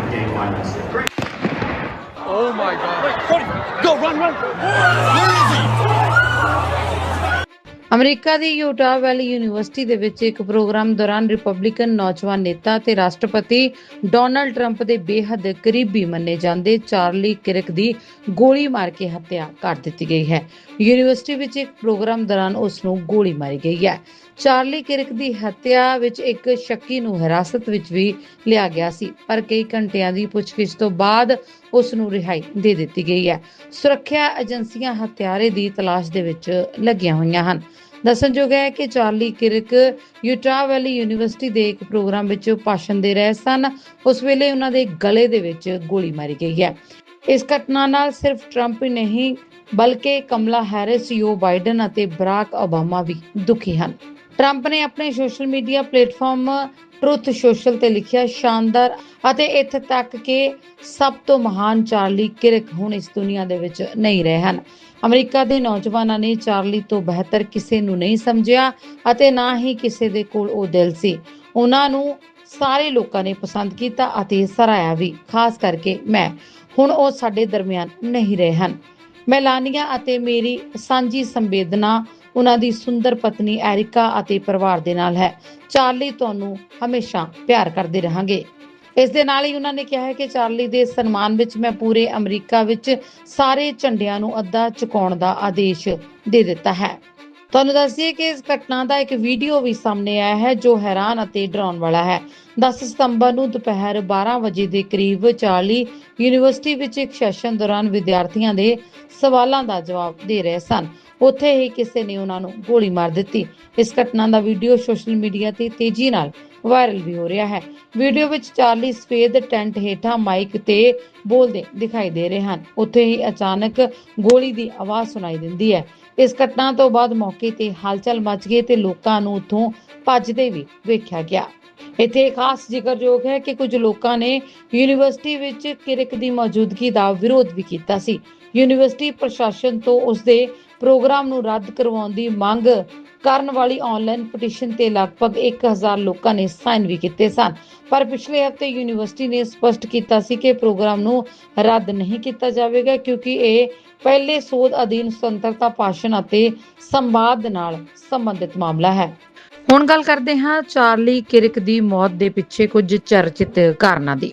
think game line is there. Oh my god. Wait, Cody, go, run, run. Where is he? America the Utah Valley University ਦੇ ਵਿੱਚ ਇੱਕ programme ਦੌਰਾਨ Republican ਨੌਜਵਾਨ ਨੇਤਾ ਤੇ ਰਾਸ਼ਟਰਪਤੀ ਡੋਨਲਡ ਟਰੰਪ ਦੇ ਬੇਹੱਦ ਕਰੀਬੀ ਮੰਨੇ ਜਾਂਦੇ ਚਾਰਲੀ ਕਿਰਕ ਦੀ ਗੋਲੀ ਮਾਰ ਕੇ ਹੱਤਿਆ ਕਰ ਦਿੱਤੀ ਗਈ ਹੈ ਯੂਨੀਵਰਸਿਟੀ ਵਿੱਚ ਇੱਕ ਪ੍ਰੋਗਰਾਮ ਦੌਰਾਨ ਉਸ ਨੂੰ ਗੋਲੀ ਮਾਰੀ ਗਈ ਹੈ ਚਾਰਲੀ ਕਿਰਕ ਦੀ ਹੱਤਿਆ ਵਿੱਚ ਇੱਕ ਸ਼ੱਕੀ ਨੂੰ ਹਿਰਾਸਤ ਵਿੱਚ ਵੀ ਲਿਆ ਗਿਆ ਸੀ, ਪਰ ਕਈ ਘੰਟਿਆਂ ਦੀ ਪੁੱਛਗਿੱਛ ਤੋਂ ਬਾਅਦ ਉਸ ਨੂੰ ਰਿਹਾਈ ਦੇ ਦਿੱਤੀ ਗਈ ਹੈ। ਸੁਰੱਖਿਆ ਏਜੰਸੀਆਂ ਹਥਿਆਰੇ ਦੀ ਤਲਾਸ਼ ਦੇ ਵਿੱਚ ਲੱਗੀਆਂ ਹੋਈਆਂ ਹਨ। ਦੱਸਣਯੋਗ ਹੈ ਕਿ Charlie Kirk Utah Valley University ਦੇ ਇੱਕ ਪ੍ਰੋਗਰਾਮ ਵਿੱਚ ਭਾਸ਼ਣ ਦੇ ਰਹੇ ਸਨ। ਉਸ ਵੇਲੇ ਉਹਨਾਂ ਦੇ ਗਲੇ ਦੇ ਵਿੱਚ ਗੋਲੀ ਮਾਰੀ ਗਈ ਹੈ। ਇਸ ਘਟਨਾ ਨਾਲ ਸਿਰਫ ਟਰੰਪ ਹੀ ਨਹੀਂ, ਬਲਕਿ ਕਮਲਾ ਹੈਰਿਸ ਯੋ ਬਾਈਡਨ ਅਤੇ ਬਰਾਕ ਓਬਾਮਾ ਵੀ ਦੁਖੀ ਹਨ। ਟਰੰਪ ਨੇ ਆਪਣੇ social media platform Truth Social ਤੇ ਲਿਖਿਆ ਸ਼ਾਨਦਾਰ ਅਤੇ ਇੱਥੇ ਤੱਕ ਕਿ ਸਭ ਤੋਂ ਮਹਾਨ ਚਾਰਲੀ ਕਿਰਕ ਹੁਣ ਇਸ ਦੁਨੀਆ ਦੇ ਵਿੱਚ ਨਹੀਂ ਰਹੇ ਹਨ। ਅਮਰੀਕਾ ਦੇ ਨੌਜਵਾਨਾਂ ਨੇ ਚਾਰਲੀ ਤੋਂ ਬਿਹਤਰ ਕਿਸੇ ਨੂੰ ਨਹੀਂ ਸਮਝਿਆ ਅਤੇ ਨਾ ਹੀ ਕਿਸੇ ਦੇ ਕੋਲ ਉਹ ਦਿਲ ਸੀ। ਉਹਨਾਂ ਨੂੰ ਸਾਰੇ ਲੋਕਾਂ ਨੇ ਪਸੰਦ ਕੀਤਾ ਅਤੇ ਸਰਾਇਆ ਵੀ, ਖਾਸ ਕਰਕੇ ਮੈਂ। ਹੁਣ ਉਹ ਸਾਡੇ ਦਰਮਿਆਨ ਨਹੀਂ ਰਹੇ ਹਨ। ਮੈਲਾਨੀਆ ਅਤੇ ਮੇਰੀ ਸਾਂਝੀ ਸੰਵੇਦਨਾ ਉਹਨਾਂ ਦੀ ਸੁੰਦਰ ਪਤਨੀ ਐਰਿਕਾ ਅਤੇ ਪਰਿਵਾਰ ਦੇ ਨਾਲ ਹੈ। ਚਾਰਲੀ ਤੁਹਾਨੂੰ ਹਮੇਸ਼ਾ ਪਿਆਰ ਕਰਦੇ ਰਹਾਂਗੇ। ਇਸ ਦੇ ਨਾਲ ਹੀ ਉਹਨਾਂ ਨੇ ਕਿਹਾ ਹੈ ਕਿ ਚਾਰਲੀ ਦੇ ਸਨਮਾਨ ਵਿੱਚ ਮੈਂ ਪੂਰੇ ਅਮਰੀਕਾ ਵਿੱਚ ਸਾਰੇ ਝੰਡਿਆਂ ਨੂੰ ਅੱਧਾ ਚੁਕਾਉਣ ਦਾ ਆਦੇਸ਼ ਦੇ ਦਿੱਤਾ ਹੈ। ਤੁਹਾਨੂੰ ਦੱਸੀਏ ਕਿ ਇਸ ਘਟਨਾ ਦਾ ਇੱਕ ਵੀਡੀਓ ਵੀ ਸਾਹਮਣੇ ਆਇਆ ਹੈ, ਜੋ ਹੈਰਾਨ ਅਤੇ ਡਰਾਉਣ ਵਾਲਾ ਹੈ। 10 ਸਤੰਬਰ ਨੂੰ ਦੁਪਹਿਰ 12 ਵਜੇ ਦੇ ਕਰੀਬ ਚਾਰਲੀ ਯੂਨੀਵਰਸਿਟੀ ਵਿੱਚ ਇੱਕ ਸੈਸ਼ਨ ਦੌਰਾਨ ਵਿਦਿਆਰਥੀਆਂ ਦੇ ਸਵਾਲਾਂ ਦਾ ਜਵਾਬ ਦੇ ਰਹੇ ਸਨ। ਉੱਥੇ ਹੀ ਕਿਸੇ ਨੇ ਉਹਨਾਂ ਨੂੰ ਗੋਲੀ ਮਾਰ ਦਿੱਤੀ। ਇਸ ਘਟਨਾ ਦਾ ਵੀਡੀਓ ਸੋਸ਼ਲ ਮੀਡੀਆ ਤੇ ਤੇਜ਼ੀ ਨਾਲ ਵਾਇਰਲ ਵੀ ਹੋ ਰਿਹਾ ਹੈ। ਵੀਡੀਓ ਵਿੱਚ ਚਾਰਲੀ ਸਫੇਦ ਟੈਂਟ ਹੇਠਾਂ ਮਾਈਕ ਤੇ ਬੋਲਦੇ ਦਿਖਾਈ ਦੇ ਰਹੇ ਹਨ। ਉੱਥੇ ਹੀ ਅਚਾਨਕ ਗੋਲੀ ਦੀ ਆਵਾਜ਼ ਸੁਣਾਈ ਦਿੰਦੀ ਹੈ। ਇਸ ਘਟਨਾ ਤੋਂ ਬਾਅਦ ਮੌਕੇ ਤੇ ਹਲਚਲ ਮਚ ਗਈ ਤੇ ਲੋਕਾਂ ਨੂੰ ਉੱਥੋਂ ਭੱਜਦੇ ਵੀ ਵੇਖਿਆ ਗਿਆ। ਇੱਥੇ ਖਾਸ ਜ਼ਿਕਰਯੋਗ ਹੈ ਕਿ ਕੁਝ ਲੋਕਾਂ ਨੇ ਯੂਨੀਵਰਸਿਟੀ ਵਿੱਚ ਕਿਰਕ ਦੀ ਮੌਜੂਦਗੀ ਦਾ ਵਿਰੋਧ ਵੀ ਕੀਤਾ ਸੀ। ਯੂਨੀਵਰਸਿਟੀ ਪ੍ਰਸ਼ਾਸਨ ਤੋਂ ਉਸ ਦੇ ਪ੍ਰੋਗਰਾਮ ਨੂੰ ਰੱਦ ਕਰਵਾਉਣ ਦੀ ਮੰਗ ਕਰਨ ਵਾਲੀ ਆਨਲਾਈਨ ਪਟੀਸ਼ਨ ਤੇ ਲਗਭਗ 1000 ਲੋਕਾਂ ਨੇ ਸਾਈਨ ਵੀ ਕੀਤੇ ਸਨ। ਪਰ ਪਿਛਲੇ ਹਫ਼ਤੇ ਯੂਨੀਵਰਸਿਟੀ ਨੇ ਸਪਸ਼ਟ ਕੀਤਾ ਸੀ ਕਿ ਪ੍ਰੋਗਰਾਮ ਨੂੰ ਰੱਦ ਨਹੀਂ ਕੀਤਾ ਜਾਵੇਗਾ ਕਿਉਂਕਿ ਇਹ ਪਹਿਲੇ ਸੋਧ ਅਧੀਨ ਸੁਤੰਤਰਤਾ ਭਾਸ਼ਣ ਅਤੇ ਸੰਵਾਦ ਨਾਲ ਸੰਬੰਧਿਤ ਮਾਮਲਾ ਹੈ। ਹੁਣ ਗੱਲ ਕਰਦੇ ਹਾਂ ਚਾਰਲੀ ਕਿਰਕ ਦੀ ਮੌਤ ਦੇ ਪਿੱਛੇ ਕੁਝ ਚਰਚਿਤ ਕਾਰਨਾਂ ਦੀ।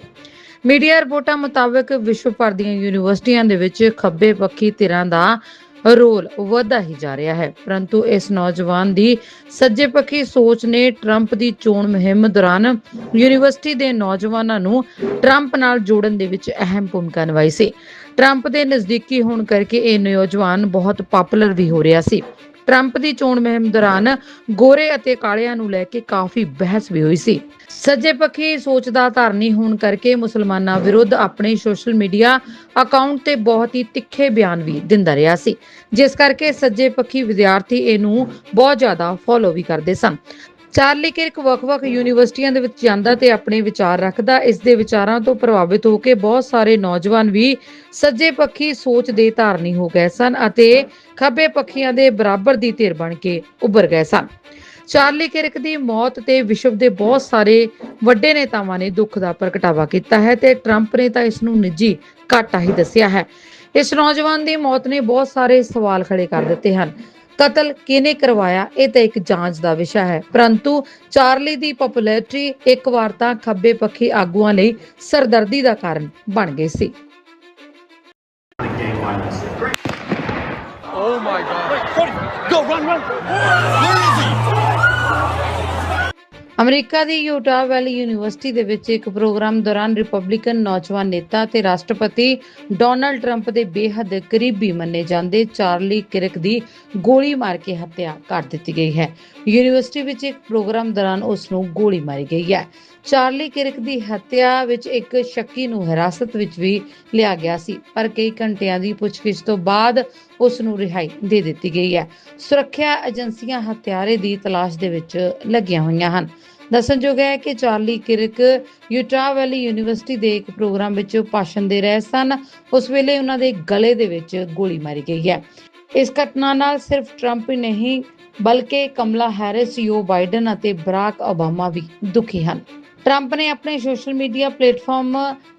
ਮੀਡੀਆ ਰਿਪੋਰਟਾਂ ਮੁਤਾਬਕ ਵਿਸ਼ਵ ਭਰ ਦੀਆਂ ਯੂਨੀਵਰਸਿਟੀਆਂ ਦੇ ਵਿੱਚ ਖੱਬੇ ਪੱਖੀ ਧਿਰਾਂ ਦਾ ਰੋਲ ਵਧਦਾ ਹੀ ਜਾ ਰਿਹਾ ਹੈ। ਪਰੰਤੂ ਇਸ ਨੌਜਵਾਨ ਦੀ ਸੱਜੇ ਪੱਖੀ ਸੋਚ ਨੇ ਟਰੰਪ ਦੀ ਚੋਣ ਮੁਹਿੰਮ ਦੌਰਾਨ ਯੂਨੀਵਰਸਿਟੀ ਦੇ ਨੌਜਵਾਨਾਂ ਨੂੰ ਟਰੰਪ ਨਾਲ ਜੋੜਨ ਦੇ ਵਿੱਚ ਅਹਿਮ ਭੂਮਿਕਾ ਨਿਭਾਈ ਸੀ। ਟਰੰਪ ਦੇ ਨਜ਼ਦੀਕੀ ਹੋਣ ਕਰਕੇ ਇਹ ਨੌਜਵਾਨ ਬਹੁਤ ਪਪੂਲਰ ਵੀ ਹੋ ਰਿਹਾ ਸੀ। ਟਰੰਪ ਦੀ ਚੋਣ ਮੁਹਿੰਮ ਦੌਰਾਨ ਗੋਰੇ ਅਤੇ ਕਾਲਿਆਂ ਨੂੰ ਲੈ ਕੇ ਕਾਫੀ ਬਹਿਸ ਵੀ ਹੋਈ ਸੀ। ਸੱਜੇ ਪੱਖੀ ਸੋਚ ਦਾ ਧਾਰਨੀ ਹੋਣ ਕਰਕੇ ਮੁਸਲਮਾਨਾਂ ਵਿਰੁੱਧ ਆਪਣੇ ਸੋਸ਼ਲ ਮੀਡੀਆ ਅਕਾਊਂਟ ਤੇ ਬਹੁਤ ਹੀ ਤਿੱਖੇ ਬਿਆਨ ਵੀ ਦਿੰਦਾ ਰਿਹਾ ਸੀ। ਜਿਸ ਕਰਕੇ ਸੱਜੇ ਪੱਖੀ ਵਿਦਿਆਰਥੀ ਇਹਨੂੰ ਬਹੁਤ ਜ਼ਿਆਦਾ ਫੋਲੋ ਵੀ ਕਰਦੇ ਸਨ। ਚਾਰਲੀ ਕਿਰਕ ਵੱਖ-ਵੱਖ ਯੂਨੀਵਰਸਿਟੀਆਂ ਦੇ ਵਿੱਚ ਜਾਂਦਾ ਤੇ ਆਪਣੇ ਵਿਚਾਰ ਰੱਖਦਾ। ਇਸ ਦੇ ਵਿਚਾਰਾਂ ਤੋਂ ਪ੍ਰਭਾਵਿਤ ਹੋ ਕੇ ਬਹੁਤ ਸਾਰੇ ਨੌਜਵਾਨ ਵੀ ਸੱਜੇ ਪੱਖੀ ਸੋਚ ਦੇ ਧਾਰਨੀ ਹੋ ਗਏ ਸਨ ਅਤੇ ਖੱਬੇ ਪੱਖੀਆਂ ਦੇ ਬਰਾਬਰ ਦੀ ਧਿਰ ਬਣ ਕੇ ਉੱਭਰ ਗਏ ਸਨ। ਚਾਰਲੀ ਕਿਰਕ ਦੀ ਮੌਤ ਤੇ ਵਿਸ਼ਵ ਦੇ ਬਹੁਤ ਸਾਰੇ ਵੱਡੇ ਨੇਤਾਵਾਂ ਨੇ ਦੁੱਖ ਦਾ ਪ੍ਰਗਟਾਵਾ ਕੀਤਾ ਹੈ ਤੇ ਟਰੰਪ ਨੇ ਤਾਂ ਇਸ ਨੂੰ ਨਿੱਜੀ ਘਾਟਾ ਹੀ ਦੱਸਿਆ ਹੈ। ਇਸ ਨੌਜਵਾਨ ਦੀ ਮੌਤ ਨੇ ਬਹੁਤ ਸਾਰੇ ਸਵਾਲ ਖੜੇ ਕਰ ਦਿੱਤੇ ਹਨ। ਕਤਲ ਕਿਹਨੇ ਕਰਵਾਇਆ ਇਹ ਤਾਂ ਇੱਕ ਜਾਂਚ ਦਾ ਵਿਸ਼ਾ ਹੈ ਪਰੰਤੂ ਚਾਰਲੀ ਦੀ ਪਪੂਲੈਰਿਟੀ ਇੱਕ ਵਾਰ ਤਾਂ ਖੱਬੇ ਪੱਖੀ ਆਗੂਆਂ ਲਈ ਸਰਦਰਦੀ ਦਾ ਕਾਰਨ ਬਣ ਗਈ ਸੀ Oh my god. Wait, Cody, go, run, run. Where is he? America the Utah Valley University ਦੇ ਵਿੱਚ ਇੱਕ ਪ੍ਰੋਗਰਾਮ ਦੌਰਾਨ ਰਿਪਬਲਿਕਨ ਨੌਜਵਾਨ ਨੇਤਾ ਤੇ ਰਾਸ਼ਟਰਪਤੀ ਡੋਨਲਡ ਟਰੰਪ ਦੇ ਬੇਹੱਦ ਕਰੀਬੀ ਮੰਨੇ ਜਾਂਦੇ ਚਾਰਲੀ ਕਿਰਕ ਦੀ ਗੋਲੀ ਮਾਰ ਕੇ ਹੱਤਿਆ ਕਰ ਦਿੱਤੀ ਗਈ ਹੈ। ਯੂਨੀਵਰਸਿਟੀ ਵਿੱਚ ਇੱਕ ਪ੍ਰੋਗਰਾਮ ਦੌਰਾਨ ਉਸ ਨੂੰ ਗੋਲੀ ਮਾਰੀ ਗਈ ਹੈ। ਚਾਰਲੀ ਕਿਰਕ ਦੀ ਹੱਤਿਆ ਵਿੱਚ ਇੱਕ ਸ਼ੱਕੀ ਨੂੰ ਹਿਰਾਸਤ ਵਿੱਚ ਵੀ ਲਿਆ ਗਿਆ ਸੀ, ਪਰ ਕਈ ਘੰਟਿਆਂ ਦੀ ਪੁੱਛਗਿੱਛ ਤੋਂ ਬਾਅਦ ਉਸ ਨੂੰ ਰਿਹਾਈ ਦੇ ਦਿੱਤੀ ਗਈ ਹੈ। ਸੁਰੱਖਿਆ ਏਜੰਸੀਆਂ ਹੱਤਿਆਰੇ ਦੀ ਤਲਾਸ਼ ਦੇ ਵਿੱਚ ਲੱਗੀਆਂ ਹੋਈਆਂ ਹਨ। ਦੱਸਣਯੋਗ ਹੈ ਕਿ Charlie Kirk Utah Valley University ਦੇ ਇੱਕ ਪ੍ਰੋਗਰਾਮ ਵਿੱਚ ਭਾਸ਼ਣ ਦੇ ਰਹੇ ਸਨ। ਉਸ ਵੇਲੇ ਉਹਨਾਂ ਦੇ ਗਲੇ ਦੇ ਵਿੱਚ ਗੋਲੀ ਮਾਰੀ ਗਈ ਹੈ। ਇਸ ਘਟਨਾ ਨਾਲ ਸਿਰਫ ਟਰੰਪ ਹੀ ਨਹੀਂ, ਬਲਕਿ ਕਮਲਾ ਹੈਰਿਸ ਯੋ ਬਾਈਡਨ ਅਤੇ ਬਰਾਕ ਓਬਾਮਾ ਵੀ ਦੁਖੀ ਹਨ। ਟਰੰਪ ਨੇ ਆਪਣੇ social media platform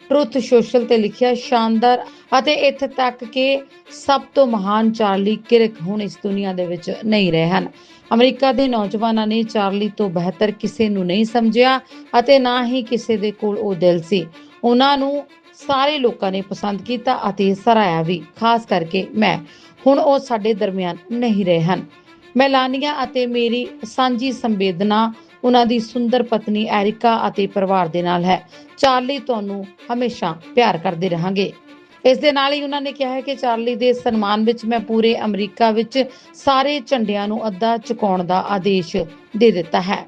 Truth Social ਤੇ ਲਿਖਿਆ, ਸ਼ਾਨਦਾਰ ਅਤੇ ਇੱਥੇ ਤੱਕ ਕਿ ਸਭ ਤੋਂ ਮਹਾਨ ਚਾਰਲੀ ਕਿਰਕ ਹੁਣ ਇਸ ਦੁਨੀਆ ਦੇ ਵਿੱਚ ਨਹੀਂ ਰਹੇ ਹਨ। ਅਮਰੀਕਾ ਦੇ ਨੌਜਵਾਨਾਂ ਨੇ ਚਾਰਲੀ ਤੋਂ ਬਿਹਤਰ ਕਿਸੇ ਨੂੰ ਨਹੀਂ ਸਮਝਿਆ ਅਤੇ ਨਾ ਹੀ ਕਿਸੇ ਦੇ ਕੋਲ ਉਹ ਦਿਲ ਸੀ। ਉਹਨਾਂ ਨੂੰ ਸਾਰੇ ਲੋਕਾਂ ਨੇ ਪਸੰਦ ਕੀਤਾ ਅਤੇ ਸਰਾਇਆ ਵੀ, ਖਾਸ ਕਰਕੇ ਮੈਂ। ਹੁਣ ਉਹ ਸਾਡੇ ਦਰਮਿਆਨ ਨਹੀਂ ਰਹੇ ਹਨ। ਮੈਲਾਨੀਆ ਅਤੇ ਮੇਰੀ ਸਾਂਝੀ ਸੰਵੇਦਨਾ ਉਹਨਾਂ ਦੀ ਸੁੰਦਰ ਪਤਨੀ ਐਰਿਕਾ ਅਤੇ ਪਰਿਵਾਰ ਦੇ ਨਾਲ ਹੈ। ਚਾਰਲੀ ਤੁਹਾਨੂੰ ਹਮੇਸ਼ਾ ਪਿਆਰ ਕਰਦੇ ਰਹਾਂਗੇ। ਇਸ ਦੇ ਨਾਲ ਹੀ ਉਹਨਾਂ ਨੇ ਕਿਹਾ ਹੈ ਕਿ ਚਾਰਲੀ ਦੇ ਸਨਮਾਨ ਵਿੱਚ ਮੈਂ ਪੂਰੇ ਅਮਰੀਕਾ ਵਿੱਚ ਸਾਰੇ ਝੰਡਿਆਂ ਨੂੰ ਅੱਧਾ ਚੁਕਾਉਣ ਦਾ ਆਦੇਸ਼ ਦੇ ਦਿੱਤਾ ਹੈ।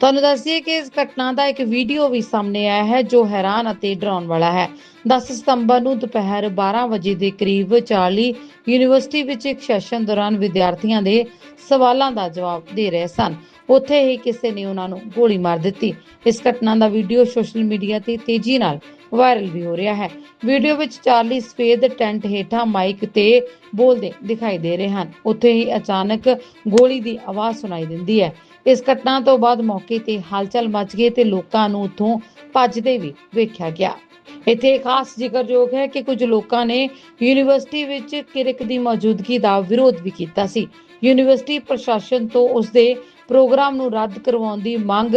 ਤੁਹਾਨੂੰ ਦੱਸੀਏ ਕਿ ਇਸ ਘਟਨਾ ਦਾ ਇੱਕ ਵੀਡੀਓ ਵੀ ਸਾਹਮਣੇ ਆਇਆ ਹੈ, ਜੋ ਹੈਰਾਨ ਅਤੇ ਡਰਾਉਣ ਵਾਲਾ ਹੈ। 10 ਸਤੰਬਰ ਨੂੰ ਦੁਪਹਿਰ 12 ਵਜੇ ਦੇ ਕਰੀਬ ਚਾਰਲੀ ਯੂਨੀਵਰਸਿਟੀ ਵਿੱਚ ਇੱਕ ਸੈਸ਼ਨ ਦੌਰਾਨ ਵਿਦਿਆਰਥੀਆਂ ਦੇ ਸਵਾਲਾਂ ਦਾ ਜਵਾਬ ਦੇ ਰਹੇ ਸਨ। ਉੱਥੇ ਹੀ ਕਿਸੇ ਨੇ ਉਹਨਾਂ ਨੂੰ ਗੋਲੀ ਮਾਰ ਦਿੱਤੀ। ਇਸ ਘਟਨਾ ਦਾ ਵੀਡੀਓ ਸੋਸ਼ਲ ਮੀਡੀਆ ਤੇ ਤੇਜ਼ੀ ਨਾਲ ਵਾਇਰਲ ਵੀ ਹੋ ਰਿਹਾ ਹੈ। ਵੀਡੀਓ ਵਿੱਚ ਚਾਰਲੀ ਸਫੇਦ ਟੈਂਟ ਹੇਠਾਂ ਮਾਈਕ ਤੇ ਬੋਲਦੇ ਦਿਖਾਈ ਦੇ ਰਹੇ ਹਨ। ਉੱਥੇ ਹੀ ਅਚਾਨਕ ਗੋਲੀ ਦੀ ਆਵਾਜ਼ ਸੁਣਾਈ ਦਿੰਦੀ ਹੈ। ਇਸ ਘਟਨਾ ਤੋਂ ਬਾਅਦ ਮੌਕੇ ਤੇ ਹਲਚਲ ਮਚ ਗਈ ਤੇ ਲੋਕਾਂ ਨੂੰ ਉੱਥੋਂ ਭੱਜਦੇ ਵੀ ਵੇਖਿਆ ਗਿਆ। ਇੱਥੇ ਖਾਸ ਜ਼ਿਕਰਯੋਗ ਹੈ ਕਿ ਕੁਝ ਲੋਕਾਂ ਨੇ ਯੂਨੀਵਰਸਿਟੀ ਵਿੱਚ ਕਿਰਕ ਦੀ ਮੌਜੂਦਗੀ ਦਾ ਵਿਰੋਧ ਵੀ ਕੀਤਾ ਸੀ। ਯੂਨੀਵਰਸਿਟੀ ਪ੍ਰਸ਼ਾਸਨ ਤੋਂ ਉਸ ਦੇ ਪ੍ਰੋਗਰਾਮ ਨੂੰ ਰੱਦ ਕਰਵਾਉਣ ਦੀ ਮੰਗ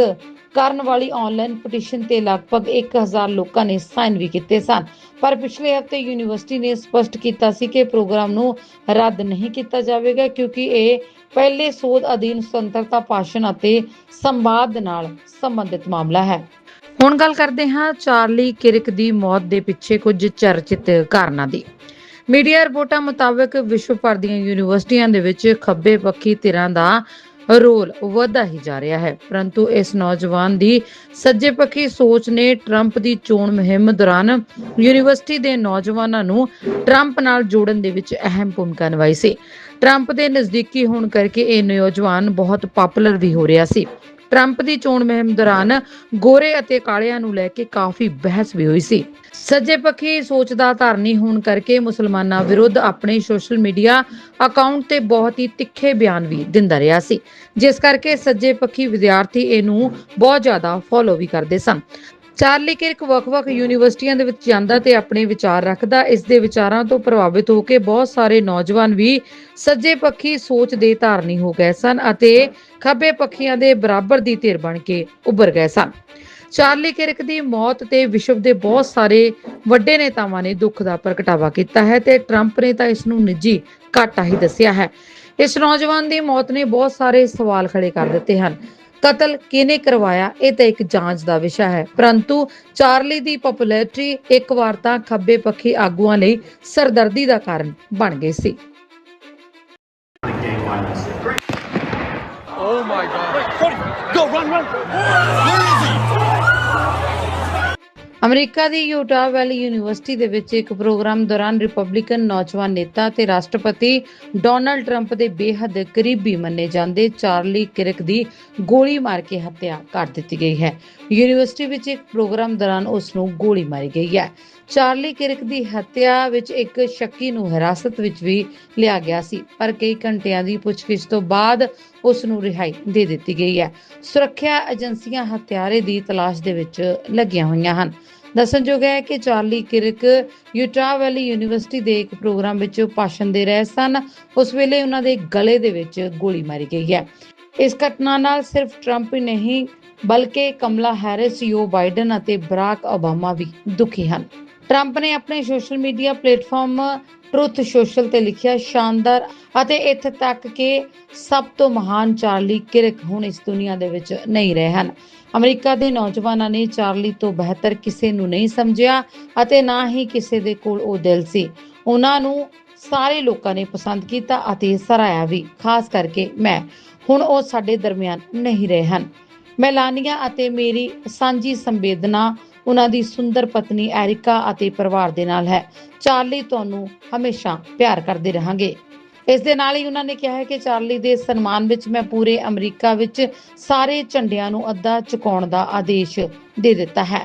ਕਰਨ ਵਾਲੀ ਆਨਲਾਈਨ ਪਟੀਸ਼ਨ ਤੇ ਲਗਭਗ 1000 ਲੋਕਾਂ ਨੇ ਸਾਈਨ ਵੀ ਕੀਤੇ ਸਨ। ਪਰ ਪਿਛਲੇ ਹਫ਼ਤੇ ਯੂਨੀਵਰਸਿਟੀ ਨੇ ਸਪਸ਼ਟ ਕੀਤਾ ਸੀ ਕਿ ਪ੍ਰੋਗਰਾਮ ਨੂੰ ਰੱਦ ਨਹੀਂ ਕੀਤਾ ਜਾਵੇਗਾ ਕਿਉਂਕਿ ਇਹ ਪਹਿਲੇ ਸੋਧ ਅਧੀਨ ਸੁਤੰਤਰਤਾ ਭਾਸ਼ਣ ਅਤੇ ਸੰਵਾਦ ਨਾਲ ਸੰਬੰਧਿਤ ਮਾਮਲਾ ਹੈ। ਹੁਣ ਗੱਲ ਕਰਦੇ ਹਾਂ ਚਾਰਲੀ ਕਿਰਕ ਦੀ ਮੌਤ ਦੇ ਪਿੱਛੇ ਕੁਝ ਚਰਚਿਤ ਕਾਰਨਾਂ ਦੀ। ਮੀਡੀਆ ਰਿਪੋਰਟਾਂ ਮੁਤਾਬਕ ਵਿਸ਼ਵ ਭਰ ਦੀਆਂ ਯੂਨੀਵਰਸਿਟੀਆਂ ਦੇ ਵਿੱਚ ਖੱਬੇ ਪੱਖੀ ਧਿਰਾਂ ਦਾ ਰੋਲ ਵਧਦਾ ਹੀ ਜਾ ਰਿਹਾ ਹੈ, ਪਰੰਤੂ ਇਸ ਨੌਜਵਾਨ ਦੀ ਸੱਜੇ ਪੱਖੀ ਸੋਚ ਨੇ ਟਰੰਪ ਦੀ ਚੋਣ ਮੁਹਿੰਮ ਦੌਰਾਨ ਯੂਨੀਵਰਸਿਟੀ ਦੇ ਨੌਜਵਾਨਾਂ ਨੂੰ ਟਰੰਪ ਨਾਲ ਜੋੜਨ ਦੇ ਵਿੱਚ ਅਹਿਮ ਭੂਮਿਕਾ ਨਿਭਾਈ ਸੀ। ਟਰੰਪ ਦੇ ਨਜ਼ਦੀਕੀ ਹੋਣ ਕਰਕੇ ਇਹ ਨੌਜਵਾਨ ਬਹੁਤ ਪਪੂਲਰ ਵੀ ਹੋ ਰਿਹਾ ਸੀ। ਟਰੰਪ ਦੀ ਚੋਣ ਮੁਹਿੰਮ ਦੌਰਾਨ ਗੋਰੇ ਅਤੇ ਕਾਲਿਆਂ ਨੂੰ ਲੈ ਕੇ ਕਾਫੀ ਬਹਿਸ ਵੀ ਹੋਈ ਸੀ। ਸੱਜੇ ਪੱਖੀ ਸੋਚ ਦਾ ਧਾਰਨੀ ਹੋਣ ਕਰਕੇ ਮੁਸਲਮਾਨਾਂ ਵਿਰੁੱਧ ਆਪਣੇ ਸੋਸ਼ਲ ਮੀਡੀਆ ਅਕਾਊਂਟ ਤੇ ਬਹੁਤ ਹੀ ਤਿੱਖੇ ਬਿਆਨ ਵੀ ਦਿੰਦਾ ਰਿਹਾ ਸੀ। ਜਿਸ ਕਰਕੇ ਸੱਜੇ ਪੱਖੀ ਵਿਦਿਆਰਥੀ ਇਹਨੂੰ ਬਹੁਤ ਜ਼ਿਆਦਾ ਫੋਲੋ ਵੀ ਕਰਦੇ ਸਨ। ਚਾਰਲੀ ਕਿਰਕ ਵੱਖ-ਵੱਖ ਯੂਨੀਵਰਸਿਟੀਆਂ ਦੇ ਵਿੱਚ ਜਾਂਦਾ ਤੇ ਆਪਣੇ ਵਿਚਾਰ ਰੱਖਦਾ। ਇਸ ਦੇ ਵਿਚਾਰਾਂ ਤੋਂ ਪ੍ਰਭਾਵਿਤ ਹੋ ਕੇ ਬਹੁਤ ਸਾਰੇ ਨੌਜਵਾਨ ਵੀ ਸੱਜੇ ਪੱਖੀ ਸੋਚ ਦੇ ਧਾਰਨੀ ਹੋ ਗਏ ਸਨ ਅਤੇ ਖੱਬੇ ਪੱਖੀਆਂ ਦੇ ਬਰਾਬਰ ਦੀ ਧਿਰ ਬਣ ਕੇ ਉੱਭਰ ਗਏ ਸਨ। ਚਾਰਲੀ ਕਿਰਕ ਦੀ ਮੌਤ ਤੇ ਵਿਸ਼ਵ ਦੇ ਬਹੁਤ ਸਾਰੇ ਵੱਡੇ ਨੇਤਾਵਾਂ ਨੇ ਦੁੱਖ ਦਾ ਪ੍ਰਗਟਾਵਾ ਕੀਤਾ ਹੈ ਤੇ ਟਰੰਪ ਨੇ ਤਾਂ ਇਸ ਨੂੰ ਨਿੱਜੀ ਘਾਟਾ ਹੀ ਦੱਸਿਆ ਹੈ। ਇਸ ਨੌਜਵਾਨ ਦੀ ਮੌਤ ਨੇ ਬਹੁਤ ਸਾਰੇ ਸਵਾਲ ਖੜੇ ਕਰ ਦਿੱਤੇ ਹਨ। ਕਤਲ ਕਿਹਨੇ ਕਰਵਾਇਆ ਇਹ ਤਾਂ ਇੱਕ ਜਾਂਚ ਦਾ ਵਿਸ਼ਾ ਹੈ ਪਰੰਤੂ ਚਾਰਲੀ ਦੀ ਪਪੂਲੈਰਿਟੀ ਇੱਕ ਵਾਰ ਤਾਂ ਖੱਬੇ ਪੱਖੀ ਆਗੂਆਂ ਲਈ ਸਰਦਰਦੀ ਦਾ ਕਾਰਨ ਬਣ ਗਈ ਸੀ Oh my god. Cody, go run, run. America the Utah Valley University ਦੇ ਵਿੱਚ ਇੱਕ ਪ੍ਰੋਗਰਾਮ ਦੌਰਾਨ ਰਿਪਬਲਿਕਨ ਨੌਜਵਾਨ ਨੇਤਾ ਤੇ ਰਾਸ਼ਟਰਪਤੀ ਡੋਨਲਡ ਟਰੰਪ ਦੇ ਬੇਹੱਦ ਕਰੀਬੀ ਮੰਨੇ ਜਾਂਦੇ ਚਾਰਲੀ ਕਿਰਕ ਦੀ ਗੋਲੀ ਮਾਰ ਕੇ ਹੱਤਿਆ ਕਰ ਦਿੱਤੀ ਗਈ ਹੈ। ਯੂਨੀਵਰਸਿਟੀ ਵਿੱਚ ਇੱਕ ਪ੍ਰੋਗਰਾਮ ਦੌਰਾਨ ਉਸ ਨੂੰ ਗੋਲੀ ਮਾਰੀ ਗਈ ਹੈ। ਚਾਰਲੀ ਕਿਰਕ ਦੀ ਹੱਤਿਆ ਵਿੱਚ ਇੱਕ ਸ਼ੱਕੀ ਨੂੰ ਹਿਰਾਸਤ ਵਿੱਚ ਵੀ ਲਿਆ ਗਿਆ ਸੀ, ਪਰ ਕਈ ਘੰਟਿਆਂ ਦੀ ਪੁੱਛਗਿੱਛ ਤੋਂ ਬਾਅਦ ਉਸ ਨੂੰ ਰਿਹਾਈ ਦੇ ਦਿੱਤੀ ਗਈ ਹੈ। ਸੁਰੱਖਿਆ ਏਜੰਸੀਆਂ ਹਥਿਆਰੇ ਦੀ ਤਲਾਸ਼ ਦੇ ਵਿੱਚ ਲੱਗੀਆਂ ਹੋਈਆਂ ਹਨ। ਦੱਸਣਯੋਗ ਹੈ ਕਿ Charlie Kirk Utah Valley University ਦੇ ਇੱਕ ਪ੍ਰੋਗਰਾਮ ਵਿੱਚ ਭਾਸ਼ਣ ਦੇ ਰਹੇ ਸਨ। ਉਸ ਵੇਲੇ ਉਹਨਾਂ ਦੇ ਗਲੇ ਦੇ ਵਿੱਚ ਗੋਲੀ ਮਾਰੀ ਗਈ ਹੈ। ਇਸ ਘਟਨਾ ਨਾਲ ਸਿਰਫ ਟਰੰਪ ਹੀ ਨਹੀਂ, ਬਲਕਿ ਕਮਲਾ ਹੈਰਿਸ ਯੋ ਬਾਈਡਨ ਅਤੇ ਬਰਾਕ ਓਬਾਮਾ ਵੀ ਦੁਖੀ ਹਨ। ਟਰੰਪ ਨੇ ਆਪਣੇ social media platform Truth Social ਤੇ ਲਿਖਿਆ ਸ਼ਾਨਦਾਰ ਅਤੇ ਇੱਥੇ ਤੱਕ ਕਿ ਸਭ ਤੋਂ ਮਹਾਨ ਚਾਰਲੀ ਕਿਰਕ ਹੁਣ ਇਸ ਦੁਨੀਆ ਦੇ ਵਿੱਚ ਨਹੀਂ ਰਹੇ ਹਨ। ਅਮਰੀਕਾ ਦੇ ਨੌਜਵਾਨਾਂ ਨੇ ਚਾਰਲੀ ਤੋਂ ਬਿਹਤਰ ਕਿਸੇ ਨੂੰ ਨਹੀਂ ਸਮਝਿਆ ਅਤੇ ਨਾ ਹੀ ਕਿਸੇ ਦੇ ਕੋਲ ਉਹ ਦਿਲ ਸੀ। ਉਹਨਾਂ ਨੂੰ ਸਾਰੇ ਲੋਕਾਂ ਨੇ ਪਸੰਦ ਕੀਤਾ ਅਤੇ ਸਰਾਇਆ ਵੀ, ਖਾਸ ਕਰਕੇ ਮੈਂ। ਹੁਣ ਉਹ ਸਾਡੇ ਦਰਮਿਆਨ ਨਹੀਂ ਰਹੇ ਹਨ। ਮੈਲਾਨੀਆ ਅਤੇ ਮੇਰੀ ਸਾਂਝੀ ਸੰਵੇਦਨਾ ਉਹਨਾਂ ਦੀ ਸੁੰਦਰ ਪਤਨੀ ਐਰਿਕਾ ਅਤੇ ਪਰਿਵਾਰ ਦੇ ਨਾਲ ਹੈ। ਚਾਰਲੀ ਤੁਹਾਨੂੰ ਹਮੇਸ਼ਾ ਪਿਆਰ ਕਰਦੇ ਰਹਾਂਗੇ। ਇਸ ਦੇ ਨਾਲ ਹੀ ਉਹਨਾਂ ਨੇ ਕਿਹਾ ਹੈ ਕਿ ਚਾਰਲੀ ਦੇ ਸਨਮਾਨ ਵਿੱਚ ਮੈਂ ਪੂਰੇ ਅਮਰੀਕਾ ਵਿੱਚ ਸਾਰੇ ਝੰਡਿਆਂ ਨੂੰ ਅੱਧਾ ਚੁਕਾਉਣ ਦਾ ਆਦੇਸ਼ ਦੇ ਦਿੱਤਾ ਹੈ।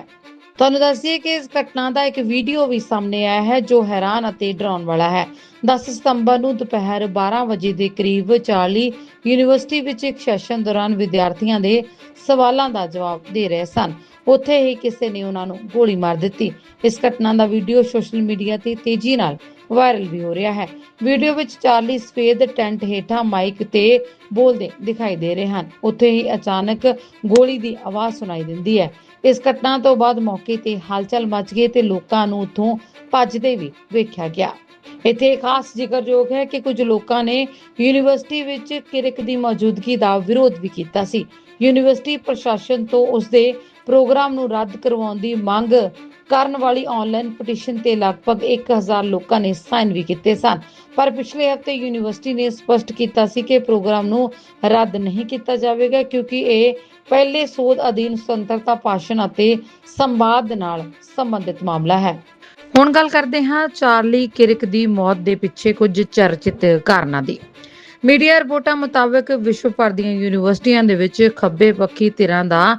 ਤੁਹਾਨੂੰ ਦੱਸੀਏ ਕਿ ਇਸ ਘਟਨਾ ਦਾ ਇੱਕ ਵੀਡੀਓ ਵੀ ਸਾਹਮਣੇ ਆਇਆ ਹੈ, ਜੋ ਹੈਰਾਨ ਅਤੇ ਡਰਾਉਣ ਵਾਲਾ ਹੈ। 10 ਸਤੰਬਰ ਨੂੰ ਦੁਪਹਿਰ 12 ਵਜੇ ਦੇ ਕਰੀਬ ਚਾਰਲੀ ਯੂਨੀਵਰਸਿਟੀ ਵਿੱਚ ਇੱਕ ਸੈਸ਼ਨ ਦੌਰਾਨ ਵਿਦਿਆਰਥੀਆਂ ਦੇ ਸਵਾਲਾਂ ਦਾ ਜਵਾਬ ਦੇ ਰਹੇ ਸਨ। ਉੱਥੇ ਹੀ ਕਿਸੇ ਨੇ ਉਹਨਾਂ ਨੂੰ ਗੋਲੀ ਮਾਰ ਦਿੱਤੀ। ਇਸ ਘਟਨਾ ਦਾ ਵੀਡੀਓ ਸੋਸ਼ਲ ਮੀਡੀਆ ਤੇ ਤੇਜ਼ੀ ਨਾਲ ਵਾਇਰਲ ਵੀ ਹੋ ਰਿਹਾ ਹੈ। ਵੀਡੀਓ ਵਿੱਚ ਚਾਰਲੀ ਸਫੇਦ ਟੈਂਟ ਹੇਠਾਂ ਮਾਈਕ ਤੇ ਬੋਲਦੇ ਦਿਖਾਈ ਦੇ ਰਹੇ ਹਨ। ਉੱਥੇ ਹੀ ਅਚਾਨਕ ਗੋਲੀ ਦੀ ਆਵਾਜ਼ ਸੁਣਾਈ ਦਿੰਦੀ ਹੈ। ਇਸ ਘਟਨਾ ਤੋਂ ਬਾਅਦ ਮੌਕੇ ਤੇ ਹਲਚਲ ਮਚ ਗਈ ਤੇ ਲੋਕਾਂ ਨੂੰ ਉੱਥੋਂ ਭੱਜਦੇ ਵੀ ਵੇਖਿਆ ਗਿਆ। ਇੱਥੇ ਖਾਸ ਜ਼ਿਕਰਯੋਗ ਹੈ ਕਿ ਕੁਝ ਲੋਕਾਂ ਨੇ ਯੂਨੀਵਰਸਿਟੀ ਵਿੱਚ ਕਿਰਕ ਦੀ ਮੌਜੂਦਗੀ ਦਾ ਵਿਰੋਧ ਵੀ ਕੀਤਾ ਸੀ। ਯੂਨੀਵਰਸਿਟੀ ਪ੍ਰਸ਼ਾਸਨ ਤੋਂ ਉਸ ਦੇ ਪ੍ਰੋਗਰਾਮ ਨੂੰ ਰੱਦ ਕਰਵਾਉਣ ਦੀ ਮੰਗ ਕਰਨ ਵਾਲੀ ਆਨਲਾਈਨ ਪਟੀਸ਼ਨ ਤੇ ਲਗਭਗ 1000 ਲੋਕਾਂ ਨੇ ਸਾਈਨ ਵੀ ਕੀਤੇ ਸਨ। ਪਰ ਪਿਛਲੇ ਹਫ਼ਤੇ ਯੂਨੀਵਰਸਿਟੀ ਨੇ ਸਪਸ਼ਟ ਕੀਤਾ ਸੀ ਕਿ ਪ੍ਰੋਗਰਾਮ ਨੂੰ ਰੱਦ ਨਹੀਂ ਕੀਤਾ ਜਾਵੇਗਾ ਕਿਉਂਕਿ ਇਹ ਪਹਿਲੇ ਸੋਧ ਅਧੀਨ ਸੁਤੰਤਰਤਾ ਭਾਸ਼ਣ ਅਤੇ ਸੰਵਾਦ ਨਾਲ ਸੰਬੰਧਿਤ ਮਾਮਲਾ ਹੈ। ਹੁਣ ਗੱਲ ਕਰਦੇ ਹਾਂ ਚਾਰਲੀ ਕਿਰਕ ਦੀ ਮੌਤ ਦੇ ਪਿੱਛੇ ਕੁਝ ਚਰਚਿਤ ਕਾਰਨਾਂ ਦੀ। ਮੀਡੀਆ ਰਿਪੋਰਟਾਂ ਮੁਤਾਬਕ ਵਿਸ਼ਵ ਭਰ ਦੀਆਂ ਯੂਨੀਵਰਸਿਟੀਆਂ ਦੇ ਵਿੱਚ ਖੱਬੇ ਪੱਖੀ ਧਿਰਾਂ ਦਾ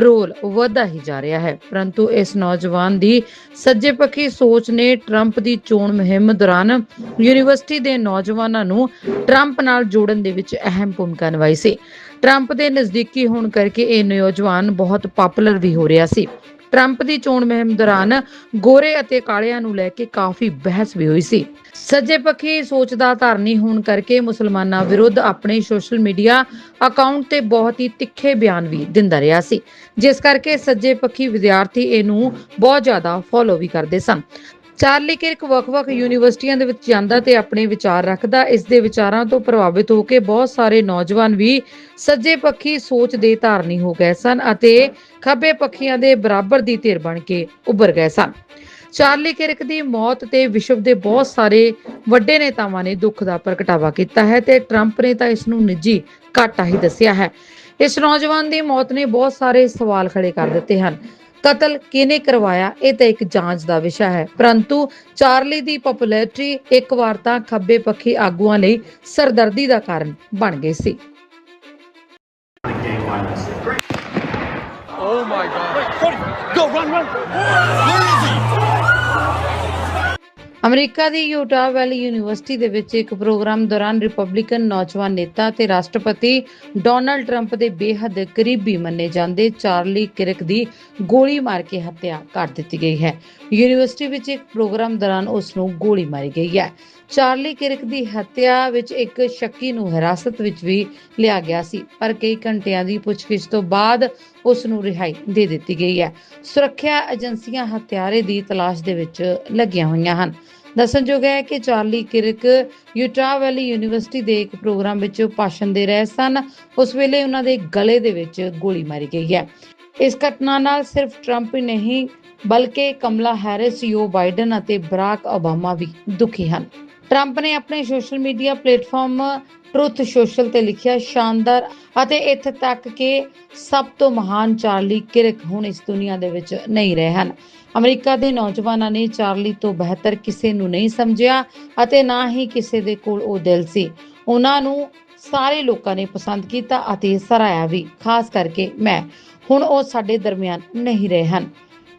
ਰੋਲ ਵਧਦਾ ਹੀ ਜਾ ਰਿਹਾ ਹੈ। ਪਰੰਤੂ ਇਸ ਨੌਜਵਾਨ ਦੀ ਸੱਜੇ ਪੱਖੀ ਸੋਚ ਨੇ ਟਰੰਪ ਦੀ ਚੋਣ ਮੁਹਿੰਮ ਦੌਰਾਨ ਯੂਨੀਵਰਸਿਟੀ ਦੇ ਨੌਜਵਾਨਾਂ ਨੂੰ ਟਰੰਪ ਨਾਲ ਜੋੜਨ ਦੇ ਵਿੱਚ ਅਹਿਮ ਭੂਮਿਕਾ ਨਿਭਾਈ ਸੀ। ਟਰੰਪ ਦੇ ਨਜ਼ਦੀਕੀ ਹੋਣ ਕਰਕੇ ਇਹ ਨੌਜਵਾਨ ਬਹੁਤ ਪਪੂਲਰ ਵੀ ਹੋ ਰਿਹਾ ਸੀ। ਟਰੰਪ ਦੀ ਚੋਣ ਮੁਹਿੰਮ ਦੌਰਾਨ ਗੋਰੇ ਅਤੇ ਕਾਲਿਆਂ ਨੂੰ ਲੈ ਕੇ ਕਾਫੀ ਬਹਿਸ ਵੀ ਹੋਈ ਸੀ। ਸੱਜੇ ਪੱਖੀ ਸੋਚ ਦਾ ਧਾਰਨੀ ਹੋਣ ਕਰਕੇ ਮੁਸਲਮਾਨਾਂ ਵਿਰੁੱਧ ਆਪਣੇ ਸੋਸ਼ਲ ਮੀਡੀਆ ਅਕਾਊਂਟ ਤੇ ਬਹੁਤ ਹੀ ਤਿੱਖੇ ਬਿਆਨ ਵੀ ਦਿੰਦਾ ਰਿਹਾ ਸੀ। ਜਿਸ ਕਰਕੇ ਸੱਜੇ ਪੱਖੀ ਵਿਦਿਆਰਥੀ ਇਹਨੂੰ ਬਹੁਤ ਜ਼ਿਆਦਾ ਫੋਲੋ ਵੀ ਕਰਦੇ ਸਨ। ਚਾਰਲੀ ਕਿਰਕ ਵੱਖ-ਵੱਖ ਯੂਨੀਵਰਸਿਟੀਆਂ ਦੇ ਵਿੱਚ ਜਾਂਦਾ ਤੇ ਆਪਣੇ ਵਿਚਾਰ ਰੱਖਦਾ। ਇਸ ਦੇ ਵਿਚਾਰਾਂ ਤੋਂ ਪ੍ਰਭਾਵਿਤ ਹੋ ਕੇ ਬਹੁਤ ਸਾਰੇ ਨੌਜਵਾਨ ਵੀ ਸੱਜੇ ਪੱਖੀ ਸੋਚ ਦੇ ਧਾਰਨੀ ਹੋ ਗਏ ਸਨ ਅਤੇ ਖੱਬੇ ਪੱਖੀਆਂ ਦੇ ਬਰਾਬਰ ਦੀ ਧਿਰ ਬਣ ਕੇ ਉੱਭਰ ਗਏ ਸਨ। ਚਾਰਲੀ ਕਿਰਕ ਦੀ ਮੌਤ ਤੇ ਵਿਸ਼ਵ ਦੇ ਬਹੁਤ ਸਾਰੇ ਵੱਡੇ ਨੇਤਾਵਾਂ ਨੇ ਦੁੱਖ ਦਾ ਪ੍ਰਗਟਾਵਾ ਕੀਤਾ ਹੈ ਤੇ ਟਰੰਪ ਨੇ ਤਾਂ ਇਸ ਨੂੰ ਨਿੱਜੀ ਘਾਟਾ ਹੀ ਦੱਸਿਆ ਹੈ। ਇਸ ਨੌਜਵਾਨ ਦੀ ਮੌਤ ਨੇ ਬਹੁਤ ਸਾਰੇ ਸਵਾਲ ਖੜੇ ਕਰ ਦਿੱਤੇ ਹਨ। ਕਤਲ ਕਿਹਨੇ ਕਰਵਾਇਆ, ਇਹ ਤਾਂ ਇੱਕ ਜਾਂਚ ਦਾ ਵਿਸ਼ਾ ਹੈ। ਪਰੰਤੂ ਚਾਰਲੀ ਦੀ ਪਪੂਲੈਰਿਟੀ ਇੱਕ ਵਾਰ ਤਾਂ ਖੱਬੇ ਪੱਖੀ ਆਗੂਆਂ ਲਈ ਸਰਦਰਦੀ ਦਾ ਕਾਰਨ ਬਣ ਗਈ ਸੀ। Oh my god. Wait, Cody, go, run, run. Where is he? America the Utah Valley University ਦੇ ਵਿੱਚ ਇੱਕ ਪ੍ਰੋਗਰਾਮ ਦੌਰਾਨ ਰਿਪਬਲਿਕਨ ਨੌਜਵਾਨ ਨੇਤਾ ਤੇ ਰਾਸ਼ਟਰਪਤੀ ਡੋਨਲਡ ਟਰੰਪ ਦੇ ਬੇਹੱਦ ਕਰੀਬੀ ਮੰਨੇ ਜਾਂਦੇ ਚਾਰਲੀ ਕਿਰਕ ਦੀ ਗੋਲੀ ਮਾਰ ਕੇ ਹੱਤਿਆ ਕਰ ਦਿੱਤੀ ਗਈ ਹੈ ਯੂਨੀਵਰਸਿਟੀ ਵਿੱਚ ਇੱਕ ਪ੍ਰੋਗਰਾਮ ਦੌਰਾਨ ਉਸ ਨੂੰ ਗੋਲੀ ਮਾਰੀ ਗਈ ਹੈ ਚਾਰਲੀ ਕਿਰਕ ਦੀ ਹੱਤਿਆ ਵਿੱਚ ਇੱਕ ਸ਼ੱਕੀ ਨੂੰ ਹਿਰਾਸਤ ਵਿੱਚ ਵੀ ਲਿਆ ਗਿਆ ਸੀ, ਪਰ ਕਈ ਘੰਟਿਆਂ ਦੀ ਪੁੱਛਗਿੱਛ ਤੋਂ ਬਾਅਦ ਉਸ ਨੂੰ ਰਿਹਾਈ ਦੇ ਦਿੱਤੀ ਗਈ ਹੈ। ਸੁਰੱਖਿਆ ਏਜੰਸੀਆਂ ਹਥਿਆਰੇ ਦੀ ਤਲਾਸ਼ ਦੇ ਵਿੱਚ ਲੱਗੀਆਂ ਹੋਈਆਂ ਹਨ। ਦੱਸਣਯੋਗ ਹੈ ਕਿ Charlie Kirk Utah Valley University ਦੇ ਇੱਕ ਪ੍ਰੋਗਰਾਮ ਵਿੱਚ ਭਾਸ਼ਣ ਦੇ ਰਹੇ ਸਨ। ਉਸ ਵੇਲੇ ਉਹਨਾਂ ਦੇ ਗਲੇ ਦੇ ਵਿੱਚ ਗੋਲੀ ਮਾਰੀ ਗਈ ਹੈ। ਇਸ ਘਟਨਾ ਨਾਲ ਸਿਰਫ ਟਰੰਪ ਹੀ ਨਹੀਂ, ਬਲਕਿ ਕਮਲਾ ਹੈਰਿਸ ਯੋ ਬਾਈਡਨ ਅਤੇ ਬਰਾਕ ਓਬਾਮਾ ਵੀ ਦੁਖੀ ਹਨ। ਟਰੰਪ ਨੇ ਆਪਣੇ social media platform Truth Social ਤੇ ਲਿਖਿਆ ਸ਼ਾਨਦਾਰ ਅਤੇ ਇੱਥੇ ਤੱਕ ਕਿ ਸਭ ਤੋਂ ਮਹਾਨ ਚਾਰਲੀ ਕਿਰਕ ਹੁਣ ਇਸ ਦੁਨੀਆ ਦੇ ਵਿੱਚ ਨਹੀਂ ਰਹੇ ਹਨ। ਅਮਰੀਕਾ ਦੇ ਨੌਜਵਾਨਾਂ ਨੇ ਚਾਰਲੀ ਤੋਂ ਬਿਹਤਰ ਕਿਸੇ ਨੂੰ ਨਹੀਂ ਸਮਝਿਆ ਅਤੇ ਨਾ ਹੀ ਕਿਸੇ ਦੇ ਕੋਲ ਉਹ ਦਿਲ ਸੀ। ਉਹਨਾਂ ਨੂੰ ਸਾਰੇ ਲੋਕਾਂ ਨੇ ਪਸੰਦ ਕੀਤਾ ਅਤੇ ਸਰਾਇਆ ਵੀ, ਖਾਸ ਕਰਕੇ ਮੈਂ। ਹੁਣ ਉਹ ਸਾਡੇ ਦਰਮਿਆਨ ਨਹੀਂ ਰਹੇ ਹਨ।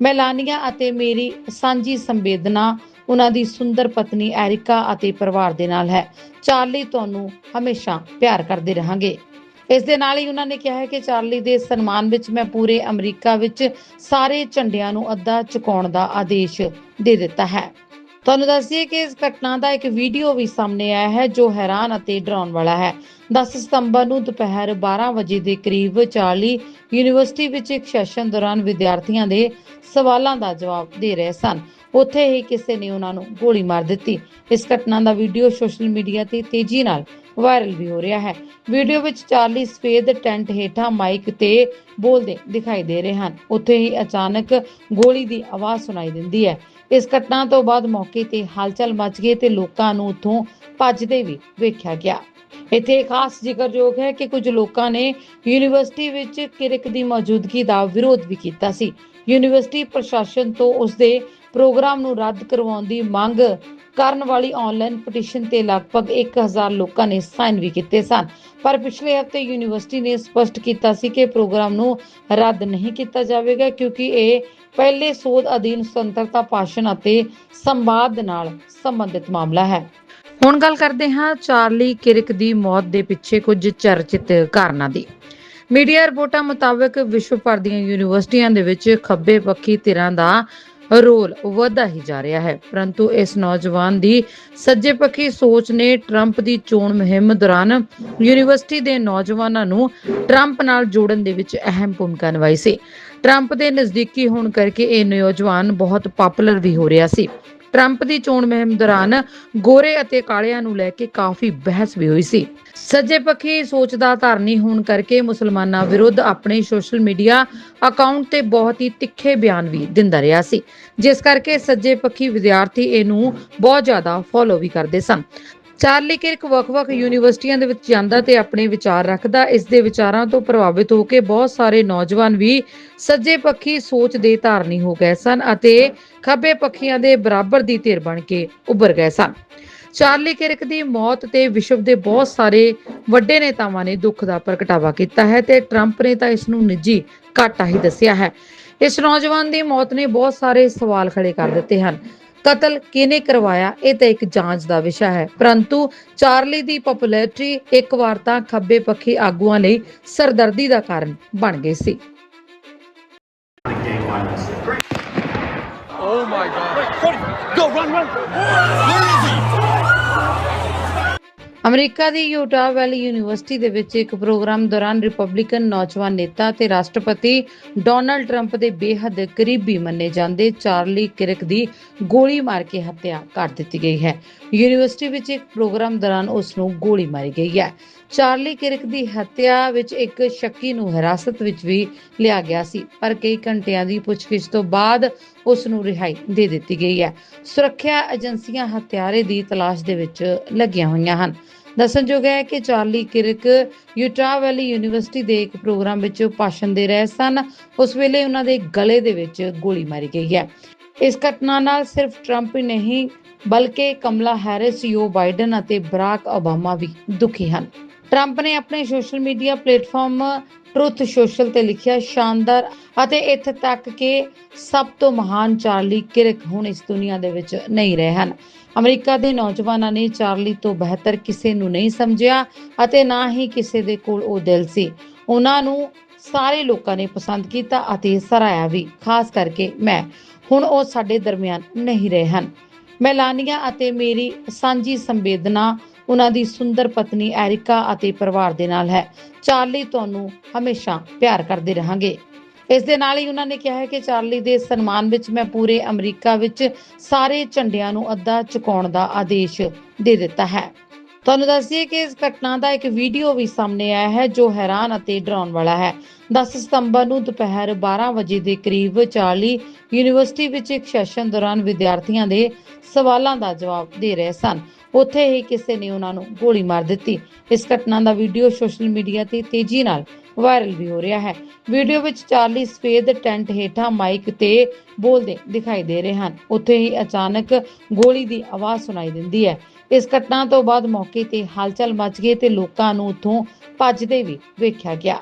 ਮੈਲਾਨੀਆ ਅਤੇ ਮੇਰੀ ਸਾਂਝੀ ਸੰਵੇਦਨਾ ਉਹਨਾਂ ਦੀ ਸੁੰਦਰ ਪਤਨੀ ਐਰਿਕਾ ਅਤੇ ਪਰਿਵਾਰ ਦੇ ਨਾਲ ਹੈ। ਚਾਰਲੀ ਤੁਹਾਨੂੰ ਹਮੇਸ਼ਾ ਪਿਆਰ ਕਰਦੇ ਰਹਾਂਗੇ। ਇਸ ਦੇ ਨਾਲ ਹੀ ਉਹਨਾਂ ਨੇ ਕਿਹਾ ਹੈ ਕਿ ਚਾਰਲੀ ਦੇ ਸਨਮਾਨ ਵਿੱਚ ਮੈਂ ਪੂਰੇ ਅਮਰੀਕਾ ਵਿੱਚ ਸਾਰੇ ਝੰਡਿਆਂ ਨੂੰ ਅੱਧਾ ਚੁਕਾਉਣ ਦਾ ਆਦੇਸ਼ ਦੇ ਦਿੱਤਾ ਹੈ। ਤੁਹਾਨੂੰ ਦੱਸੀਏ ਕਿ ਇਸ ਘਟਨਾ ਦਾ ਇੱਕ ਵੀਡੀਓ ਵੀ ਸਾਹਮਣੇ ਆਇਆ ਹੈ, ਜੋ ਹੈਰਾਨ ਅਤੇ ਡਰਾਉਣ ਵਾਲਾ ਹੈ। 10 ਸਤੰਬਰ ਨੂੰ ਦੁਪਹਿਰ 12 ਵਜੇ ਦੇ ਕਰੀਬ ਚਾਰਲੀ ਯੂਨੀਵਰਸਿਟੀ ਵਿੱਚ ਇੱਕ ਸੈਸ਼ਨ ਦੌਰਾਨ ਵਿਦਿਆਰਥੀਆਂ ਦੇ ਸਵਾਲਾਂ ਦਾ ਜਵਾਬ ਦੇ ਰਹੇ ਸਨ। ਉੱਥੇ ਹੀ ਕਿਸੇ ਨੇ ਉਹਨਾਂ ਨੂੰ ਗੋਲੀ ਮਾਰ ਦਿੱਤੀ। ਇਸ ਘਟਨਾ ਦਾ ਵੀਡੀਓ ਸੋਸ਼ਲ ਮੀਡੀਆ ਤੇ ਤੇਜ਼ੀ ਨਾਲ ਵਾਇਰਲ ਵੀ ਹੋ ਰਿਹਾ ਹੈ। ਵੀਡੀਓ ਵਿੱਚ ਚਾਰਲੀ ਸਫੇਦ ਟੈਂਟ ਹੇਠਾਂ ਮਾਈਕ ਤੇ ਬੋਲਦੇ ਦਿਖਾਈ ਦੇ ਰਹੇ ਹਨ। ਉੱਥੇ ਹੀ ਅਚਾਨਕ ਗੋਲੀ ਦੀ ਆਵਾਜ਼ ਸੁਣਾਈ ਦਿੰਦੀ ਹੈ। ਇਸ ਘਟਨਾ ਤੋਂ ਬਾਅਦ ਮੌਕੇ ਤੇ ਹਲਚਲ ਮਚ ਗਈ ਤੇ ਲੋਕਾਂ ਨੂੰ ਉੱਥੋਂ ਭੱਜਦੇ ਵੀ ਵੇਖਿਆ ਗਿਆ। ਇੱਥੇ ਖਾਸ ਜ਼ਿਕਰਯੋਗ ਹੈ ਕਿ ਕੁਝ ਲੋਕਾਂ ਨੇ ਯੂਨੀਵਰਸਿਟੀ ਵਿੱਚ ਕਿਰਕ ਦੀ ਮੌਜੂਦਗੀ ਦਾ ਵਿਰੋਧ ਵੀ ਕੀਤਾ ਸੀ। ਯੂਨੀਵਰਸਿਟੀ ਪ੍ਰਸ਼ਾਸਨ ਤੋਂ ਉਸ ਦੇ ਪ੍ਰੋਗਰਾਮ ਨੂੰ ਰੱਦ ਕਰਵਾਉਣ ਦੀ ਮੰਗ ਕਰਨ ਵਾਲੀ ਆਨਲਾਈਨ ਪਟੀਸ਼ਨ ਤੇ ਲਗਭਗ 1000 ਲੋਕਾਂ ਨੇ ਸਾਈਨ ਵੀ ਕੀਤੇ ਸਨ। ਪਰ ਪਿਛਲੇ ਹਫ਼ਤੇ ਯੂਨੀਵਰਸਿਟੀ ਨੇ ਸਪਸ਼ਟ ਕੀਤਾ ਸੀ ਕਿ ਪ੍ਰੋਗਰਾਮ ਨੂੰ ਰੱਦ ਨਹੀਂ ਕੀਤਾ ਜਾਵੇਗਾ ਕਿਉਂਕਿ ਇਹ ਪਹਿਲੇ ਸੋਧ ਅਧੀਨ ਸੁਤੰਤਰਤਾ ਭਾਸ਼ਣ ਅਤੇ ਸੰਵਾਦ ਨਾਲ ਸੰਬੰਧਿਤ ਮਾਮਲਾ ਹੈ। ਹੁਣ ਗੱਲ ਕਰਦੇ ਹਾਂ ਚਾਰਲੀ ਕਿਰਕ ਦੀ ਮੌਤ ਦੇ ਪਿੱਛੇ ਕੁਝ ਚਰਚਿਤ ਕਾਰਨਾਂ ਦੀ। ਮੀਡੀਆ ਰਿਪੋਰਟਾਂ ਮੁਤਾਬਕ ਵਿਸ਼ਵ ਭਰ ਦੀਆਂ ਯੂਨੀਵਰਸਿਟੀਆਂ ਦੇ ਵਿੱਚ ਖੱਬੇ ਪੱਖੀ ਧਿਰਾਂ ਦਾ ਰੋਲ ਵਧਦਾ ਹੀ ਜਾ ਰਿਹਾ ਹੈ। ਪਰੰਤੂ ਇਸ ਨੌਜਵਾਨ ਦੀ ਸੱਜੇ ਪੱਖੀ ਸੋਚ ਨੇ ਟਰੰਪ ਦੀ ਚੋਣ ਮੁਹਿੰਮ ਦੌਰਾਨ ਯੂਨੀਵਰਸਿਟੀ ਦੇ ਨੌਜਵਾਨਾਂ ਨੂੰ ਟਰੰਪ ਨਾਲ ਜੋੜਨ ਦੇ ਵਿੱਚ ਅਹਿਮ ਭੂਮਿਕਾ ਨਿਭਾਈ ਸੀ। ਟਰੰਪ ਦੇ ਨਜ਼ਦੀਕੀ ਹੋਣ ਕਰਕੇ ਇਹ ਨੌਜਵਾਨ ਬਹੁਤ ਪਪੂਲਰ ਵੀ ਹੋ ਰਿਹਾ ਸੀ। ਟਰੰਪ ਦੀ ਚੋਣ ਮੁਹਿੰਮ ਦੌਰਾਨ ਗੋਰੇ ਅਤੇ ਕਾਲਿਆਂ ਨੂੰ ਲੈ ਕੇ ਕਾਫੀ ਬਹਿਸ ਵੀ ਹੋਈ ਸੀ। ਸੱਜੇ ਪੱਖੀ ਸੋਚ ਦਾ ਧਾਰਨੀ ਹੋਣ ਕਰਕੇ ਮੁਸਲਮਾਨਾਂ ਵਿਰੁੱਧ ਆਪਣੇ ਸੋਸ਼ਲ ਮੀਡੀਆ ਅਕਾਊਂਟ ਤੇ ਬਹੁਤ ਹੀ ਤਿੱਖੇ ਬਿਆਨ ਵੀ ਦਿੰਦਾ ਰਿਹਾ ਸੀ। ਜਿਸ ਕਰਕੇ ਸੱਜੇ ਪੱਖੀ ਵਿਦਿਆਰਥੀ ਇਹਨੂੰ ਬਹੁਤ ਜ਼ਿਆਦਾ ਫੋਲੋ ਵੀ ਕਰਦੇ ਸਨ। ਚਾਰਲੀ ਕਿਰਕ ਵੱਖ-ਵੱਖ ਯੂਨੀਵਰਸਿਟੀਆਂ ਦੇ ਵਿੱਚ ਜਾਂਦਾ ਤੇ ਆਪਣੇ ਵਿਚਾਰ ਰੱਖਦਾ। ਇਸ ਦੇ ਵਿਚਾਰਾਂ ਤੋਂ ਪ੍ਰਭਾਵਿਤ ਹੋ ਕੇ ਬਹੁਤ ਸਾਰੇ ਨੌਜਵਾਨ ਵੀ ਸੱਜੇ ਪੱਖੀ ਸੋਚ ਦੇ ਧਾਰਨੀ ਹੋ ਗਏ ਸਨ ਅਤੇ ਖੱਬੇ ਪੱਖੀਆਂ ਦੇ ਬਰਾਬਰ ਦੀ ਧਿਰ ਬਣ ਕੇ ਉੱਭਰ ਗਏ ਸਨ। ਚਾਰਲੀ ਕਿਰਕ ਦੀ ਮੌਤ ਤੇ ਵਿਸ਼ਵ ਦੇ ਬਹੁਤ ਸਾਰੇ ਵੱਡੇ ਨੇਤਾਵਾਂ ਨੇ ਦੁੱਖ ਦਾ ਪ੍ਰਗਟਾਵਾ ਕੀਤਾ ਹੈ ਤੇ ਟਰੰਪ ਨੇ ਤਾਂ ਇਸ ਨੂੰ ਨਿੱਜੀ ਘਾਟਾ ਹੀ ਦੱਸਿਆ ਹੈ। ਇਸ ਨੌਜਵਾਨ ਦੀ ਮੌਤ ਨੇ ਬਹੁਤ ਸਾਰੇ ਸਵਾਲ ਖੜੇ ਕਰ ਦਿੱਤੇ ਹਨ। ਕਤਲ ਕਿਹਨੇ ਕਰਵਾਇਆ ਇਹ ਤਾਂ ਇੱਕ ਜਾਂਚ ਦਾ ਵਿਸ਼ਾ ਹੈ ਪਰੰਤੂ ਚਾਰਲੀ ਦੀ ਪਪੂਲੈਰਿਟੀ ਇੱਕ ਵਾਰ ਤਾਂ ਖੱਬੇ ਪੱਖੀ ਆਗੂਆਂ ਲਈ ਸਰਦਰਦੀ ਦਾ ਕਾਰਨ ਬਣ ਗਈ ਸੀ Oh my god. Cody, go, run, run. Where is he? America the Utah Valley University ਦੇ ਵਿੱਚ ਇੱਕ ਪ੍ਰੋਗਰਾਮ ਦੌਰਾਨ ਰਿਪਬਲਿਕਨ ਨੌਜਵਾਨ ਨੇਤਾ ਤੇ ਰਾਸ਼ਟਰਪਤੀ ਡੋਨਲਡ ਟਰੰਪ ਦੇ ਬੇਹੱਦ ਕਰੀਬੀ ਮੰਨੇ ਜਾਂਦੇ ਚਾਰਲੀ ਕਿਰਕ ਦੀ ਗੋਲੀ ਮਾਰ ਕੇ ਹੱਤਿਆ ਕਰ ਦਿੱਤੀ ਗਈ ਹੈ। ਯੂਨੀਵਰਸਿਟੀ ਵਿੱਚ ਇੱਕ ਪ੍ਰੋਗਰਾਮ ਦੌਰਾਨ ਉਸ ਨੂੰ ਗੋਲੀ ਮਾਰੀ ਗਈ ਹੈ। ਚਾਰਲੀ ਕਿਰਕ ਦੀ ਹੱਤਿਆ ਵਿੱਚ ਇੱਕ ਸ਼ੱਕੀ ਨੂੰ ਹਿਰਾਸਤ ਵਿੱਚ ਵੀ ਲਿਆ ਗਿਆ ਸੀ, ਪਰ ਕਈ ਘੰਟਿਆਂ ਦੀ ਪੁੱਛਗਿੱਛ ਤੋਂ ਬਾਅਦ ਉਸ ਨੂੰ ਰਿਹਾਈ ਦੇ ਦਿੱਤੀ ਗਈ ਹੈ। ਸੁਰੱਖਿਆ ਏਜੰਸੀਆਂ ਹਥਿਆਰੇ ਦੀ ਤਲਾਸ਼ ਦੇ ਵਿੱਚ ਲੱਗੀਆਂ ਹੋਈਆਂ ਹਨ। ਦੱਸਣਯੋਗ ਹੈ ਕਿ Charlie Kirk Utah Valley University ਦੇ ਇੱਕ ਪ੍ਰੋਗਰਾਮ ਵਿੱਚ ਭਾਸ਼ਣ ਦੇ ਰਹੇ ਸਨ। ਉਸ ਵੇਲੇ ਉਹਨਾਂ ਦੇ ਗਲੇ ਦੇ ਵਿੱਚ ਗੋਲੀ ਮਾਰੀ ਗਈ ਹੈ। ਇਸ ਘਟਨਾ ਨਾਲ ਸਿਰਫ ਟਰੰਪ ਹੀ ਨਹੀਂ, ਬਲਕਿ ਕਮਲਾ ਹੈਰਿਸ ਯੋ ਬਾਈਡਨ ਅਤੇ ਬਰਾਕ ਓਬਾਮਾ ਵੀ ਦੁਖੀ ਹਨ। ਟਰੰਪ ਨੇ ਆਪਣੇ social media platform Truth Social ਤੇ ਲਿਖਿਆ ਸ਼ਾਨਦਾਰ ਅਤੇ ਇੱਥੇ ਤੱਕ ਕਿ ਸਭ ਤੋਂ ਮਹਾਨ ਚਾਰਲੀ ਕਿਰਕ ਹੁਣ ਇਸ ਦੁਨੀਆ ਦੇ ਵਿੱਚ ਨਹੀਂ ਰਹੇ ਹਨ। ਅਮਰੀਕਾ ਦੇ ਨੌਜਵਾਨਾਂ ਨੇ ਚਾਰਲੀ ਤੋਂ ਬਿਹਤਰ ਕਿਸੇ ਨੂੰ ਨਹੀਂ ਸਮਝਿਆ ਅਤੇ ਨਾ ਹੀ ਕਿਸੇ ਦੇ ਕੋਲ ਉਹ ਦਿਲ ਸੀ। ਉਹਨਾਂ ਨੂੰ ਸਾਰੇ ਲੋਕਾਂ ਨੇ ਪਸੰਦ ਕੀਤਾ ਅਤੇ ਸਰਾਇਆ ਵੀ, ਖਾਸ ਕਰਕੇ ਮੈਂ। ਹੁਣ ਉਹ ਸਾਡੇ ਦਰਮਿਆਨ ਨਹੀਂ ਰਹੇ ਹਨ। ਮੈਲਾਨੀਆ ਅਤੇ ਮੇਰੀ ਸਾਂਝੀ ਸੰਵੇਦਨਾ ਉਹਨਾਂ ਦੀ ਸੁੰਦਰ ਪਤਨੀ ਐਰਿਕਾ ਅਤੇ ਪਰਿਵਾਰ ਦੇ ਨਾਲ ਹੈ। ਚਾਰਲੀ ਤੁਹਾਨੂੰ ਹਮੇਸ਼ਾ ਪਿਆਰ ਕਰਦੇ ਰਹਾਂਗੇ। ਇਸ ਦੇ ਨਾਲ ਹੀ ਉਹਨਾਂ ਨੇ ਕਿਹਾ ਹੈ ਕਿ ਚਾਰਲੀ ਦੇ ਸਨਮਾਨ ਵਿੱਚ ਮੈਂ ਪੂਰੇ ਅਮਰੀਕਾ ਵਿੱਚ ਸਾਰੇ ਝੰਡਿਆਂ ਨੂੰ ਅੱਧਾ ਚੁਕਾਉਣ ਦਾ ਆਦੇਸ਼ ਦੇ ਦਿੱਤਾ ਹੈ। ਤੁਹਾਨੂੰ ਦੱਸੀਏ ਕਿ ਇਸ ਘਟਨਾ ਦਾ ਇੱਕ ਵੀਡੀਓ ਵੀ ਸਾਹਮਣੇ ਆਇਆ ਹੈ, ਜੋ ਹੈਰਾਨ ਅਤੇ ਡਰਾਉਣ ਵਾਲਾ ਹੈ। 10 ਸਤੰਬਰ ਨੂੰ ਦੁਪਹਿਰ 12 ਵਜੇ ਦੇ ਕਰੀਬ ਚਾਰਲੀ ਯੂਨੀਵਰਸਿਟੀ ਵਿੱਚ ਇੱਕ ਸੈਸ਼ਨ ਦੌਰਾਨ ਵਿਦਿਆਰਥੀਆਂ ਦੇ ਸਵਾਲਾਂ ਦਾ ਜਵਾਬ ਦੇ ਰਹੇ ਸਨ। ਉੱਥੇ ਹੀ ਕਿਸੇ ਨੇ ਉਹਨਾਂ ਨੂੰ ਗੋਲੀ ਮਾਰ ਦਿੱਤੀ। ਇਸ ਘਟਨਾ ਦਾ ਵੀਡੀਓ ਸੋਸ਼ਲ ਮੀਡੀਆ ਤੇ ਤੇਜ਼ੀ ਨਾਲ ਵਾਇਰਲ ਵੀ ਹੋ ਰਿਹਾ ਹੈ। ਵੀਡੀਓ ਵਿੱਚ ਚਾਰਲੀ ਸਫੇਦ ਟੈਂਟ ਹੇਠਾਂ ਮਾਈਕ ਤੇ ਬੋਲਦੇ ਦਿਖਾਈ ਦੇ ਰਹੇ ਹਨ। ਉੱਥੇ ਹੀ ਅਚਾਨਕ ਗੋਲੀ ਦੀ ਆਵਾਜ਼ ਸੁਣਾਈ ਦਿੰਦੀ ਹੈ। ਇਸ ਘਟਨਾ ਤੋਂ ਬਾਅਦ ਮੌਕੇ ਤੇ ਹਲਚਲ ਮਚ ਗਈ ਤੇ ਲੋਕਾਂ ਨੂੰ ਉੱਥੋਂ ਭੱਜਦੇ ਵੀ ਵੇਖਿਆ ਗਿਆ।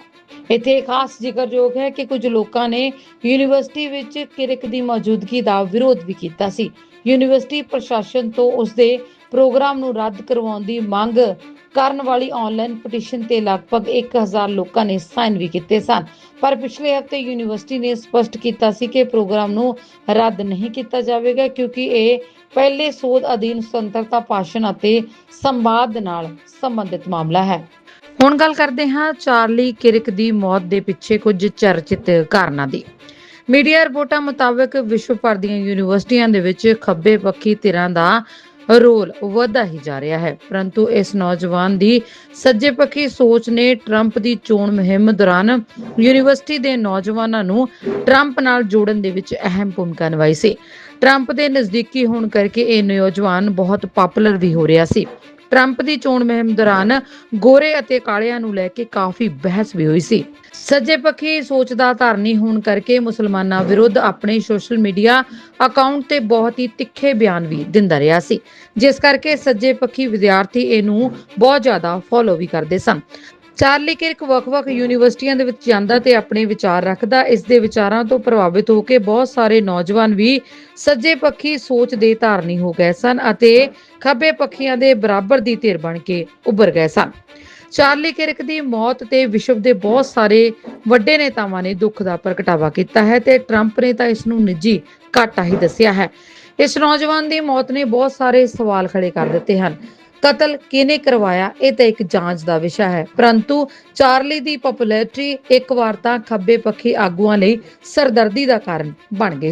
ਇੱਥੇ ਖਾਸ ਜ਼ਿਕਰਯੋਗ ਹੈ ਕਿ ਕੁਝ ਲੋਕਾਂ ਨੇ ਯੂਨੀਵਰਸਿਟੀ ਵਿੱਚ ਕਿਰਕ ਦੀ ਮੌਜੂਦਗੀ ਦਾ ਵਿਰੋਧ ਵੀ ਕੀਤਾ ਸੀ। ਯੂਨੀਵਰਸਿਟੀ ਪ੍ਰਸ਼ਾਸਨ ਤੋਂ ਉਸ ਦੇ ਪ੍ਰੋਗਰਾਮ ਨੂੰ ਰੱਦ ਕਰਵਾਉਣ ਦੀ ਮੰਗ ਕਰਨ ਵਾਲੀ ਆਨਲਾਈਨ ਪਟੀਸ਼ਨ ਤੇ ਲਗਭਗ 1000 ਲੋਕਾਂ ਨੇ ਸਾਈਨ ਵੀ ਕੀਤੇ ਸਨ। ਪਰ ਪਿਛਲੇ ਹਫ਼ਤੇ ਯੂਨੀਵਰਸਿਟੀ ਨੇ ਸਪਸ਼ਟ ਕੀਤਾ ਸੀ ਕਿ ਪ੍ਰੋਗਰਾਮ ਨੂੰ ਰੱਦ ਨਹੀਂ ਕੀਤਾ ਜਾਵੇਗਾ ਕਿਉਂਕਿ ਇਹ ਪਹਿਲੇ ਸੋਧ ਅਧੀਨ ਸੁਤੰਤਰਤਾ ਭਾਸ਼ਣ ਅਤੇ ਸੰਵਾਦ ਨਾਲ ਸੰਬੰਧਿਤ ਮਾਮਲਾ ਹੈ। ਹੁਣ ਗੱਲ ਕਰਦੇ ਹਾਂ ਚਾਰਲੀ ਕਿਰਕ ਦੀ ਮੌਤ ਦੇ ਪਿੱਛੇ ਕੁਝ ਚਰਚਿਤ ਕਾਰਨਾਂ ਦੀ। ਮੀਡੀਆ ਰਿਪੋਰਟਾਂ ਮੁਤਾਬਕ ਵਿਸ਼ਵ ਭਰ ਦੀਆਂ ਯੂਨੀਵਰਸਿਟੀਆਂ ਦੇ ਵਿੱਚ ਖੱਬੇ ਪੱਖੀ ਧਿਰਾਂ ਦਾ ਰੋਲ ਵਧਦਾ ਹੀ ਜਾ ਰਿਹਾ ਹੈ। ਪਰੰਤੂ ਇਸ ਨੌਜਵਾਨ ਦੀ ਸੱਜੇ ਪੱਖੀ ਸੋਚ ਨੇ ਟਰੰਪ ਦੀ ਚੋਣ ਮੁਹਿੰਮ ਦੌਰਾਨ ਯੂਨੀਵਰਸਿਟੀ ਦੇ ਨੌਜਵਾਨਾਂ ਨੂੰ ਟਰੰਪ ਨਾਲ ਜੋੜਨ ਦੇ ਵਿੱਚ ਅਹਿਮ ਭੂਮਿਕਾ ਨਿਭਾਈ ਸੀ। ਟਰੰਪ ਦੇ ਨਜ਼ਦੀਕੀ ਹੋਣ ਕਰਕੇ ਇਹ ਨੌਜਵਾਨ ਬਹੁਤ ਪਪੂਲਰ ਵੀ ਹੋ ਰਿਹਾ ਸੀ। ਟਰੰਪ ਦੀ ਚੋਣ ਮੁਹਿੰਮ ਦੌਰਾਨ ਗੋਰੇ ਅਤੇ ਕਾਲਿਆਂ ਨੂੰ ਲੈ ਕੇ ਕਾਫੀ ਬਹਿਸ ਵੀ ਹੋਈ ਸੀ। ਸੱਜੇ ਪੱਖੀ ਸੋਚ ਦਾ ਧਾਰਨੀ ਹੋਣ ਕਰਕੇ ਮੁਸਲਮਾਨਾਂ ਵਿਰੁੱਧ ਆਪਣੇ ਸੋਸ਼ਲ ਮੀਡੀਆ ਅਕਾਊਂਟ ਤੇ ਬਹੁਤ ਹੀ ਤਿੱਖੇ ਬਿਆਨ ਵੀ ਦਿੰਦਾ ਰਿਹਾ ਸੀ। ਜਿਸ ਕਰਕੇ ਸੱਜੇ ਪੱਖੀ ਵਿਦਿਆਰਥੀ ਇਹਨੂੰ ਬਹੁਤ ਜ਼ਿਆਦਾ ਫੋਲੋ ਵੀ ਕਰਦੇ ਸਨ। ਚਾਰਲੀ ਕਿਰਕ ਵੱਖ-ਵੱਖ ਯੂਨੀਵਰਸਿਟੀਆਂ ਦੇ ਵਿੱਚ ਜਾਂਦਾ ਤੇ ਆਪਣੇ ਵਿਚਾਰ ਰੱਖਦਾ। ਇਸ ਦੇ ਵਿਚਾਰਾਂ ਤੋਂ ਪ੍ਰਭਾਵਿਤ ਹੋ ਕੇ ਬਹੁਤ ਸਾਰੇ ਨੌਜਵਾਨ ਵੀ ਸੱਜੇ ਪੱਖੀ ਸੋਚ ਦੇ ਧਾਰਨੀ ਹੋ ਗਏ ਸਨ ਅਤੇ ਖੱਬੇ ਪੱਖੀਆਂ ਦੇ ਬਰਾਬਰ ਦੀ ਧਿਰ ਬਣ ਕੇ ਉੱਭਰ ਗਏ ਸਨ। ਚਾਰਲੀ ਕਿਰਕ ਦੀ ਮੌਤ ਤੇ ਵਿਸ਼ਵ ਦੇ ਬਹੁਤ ਸਾਰੇ ਵੱਡੇ ਨੇਤਾਵਾਂ ਨੇ ਦੁੱਖ ਦਾ ਪ੍ਰਗਟਾਵਾ ਕੀਤਾ ਹੈ ਤੇ ਟਰੰਪ ਨੇ ਤਾਂ ਇਸ ਨੂੰ ਨਿੱਜੀ ਘਾਟਾ ਹੀ ਦੱਸਿਆ ਹੈ। ਇਸ ਨੌਜਵਾਨ ਦੀ ਮੌਤ ਨੇ ਬਹੁਤ ਸਾਰੇ ਸਵਾਲ ਖੜੇ ਕਰ ਦਿੱਤੇ ਹਨ। ਕਤਲ ਕਿਹਨੇ ਕਰਵਾਇਆ, ਇਹ ਤਾਂ ਇੱਕ ਜਾਂਚ ਦਾ ਵਿਸ਼ਾ ਹੈ। ਪਰੰਤੂ ਚਾਰਲੀ ਦੀ ਪਪੂਲੈਰਿਟੀ ਇੱਕ ਵਾਰ ਤਾਂ ਖੱਬੇ ਪੱਖੀ ਆਗੂਆਂ ਲਈ ਸਰਦਰਦੀ ਦਾ ਕਾਰਨ ਬਣ ਗਈ ਸੀ।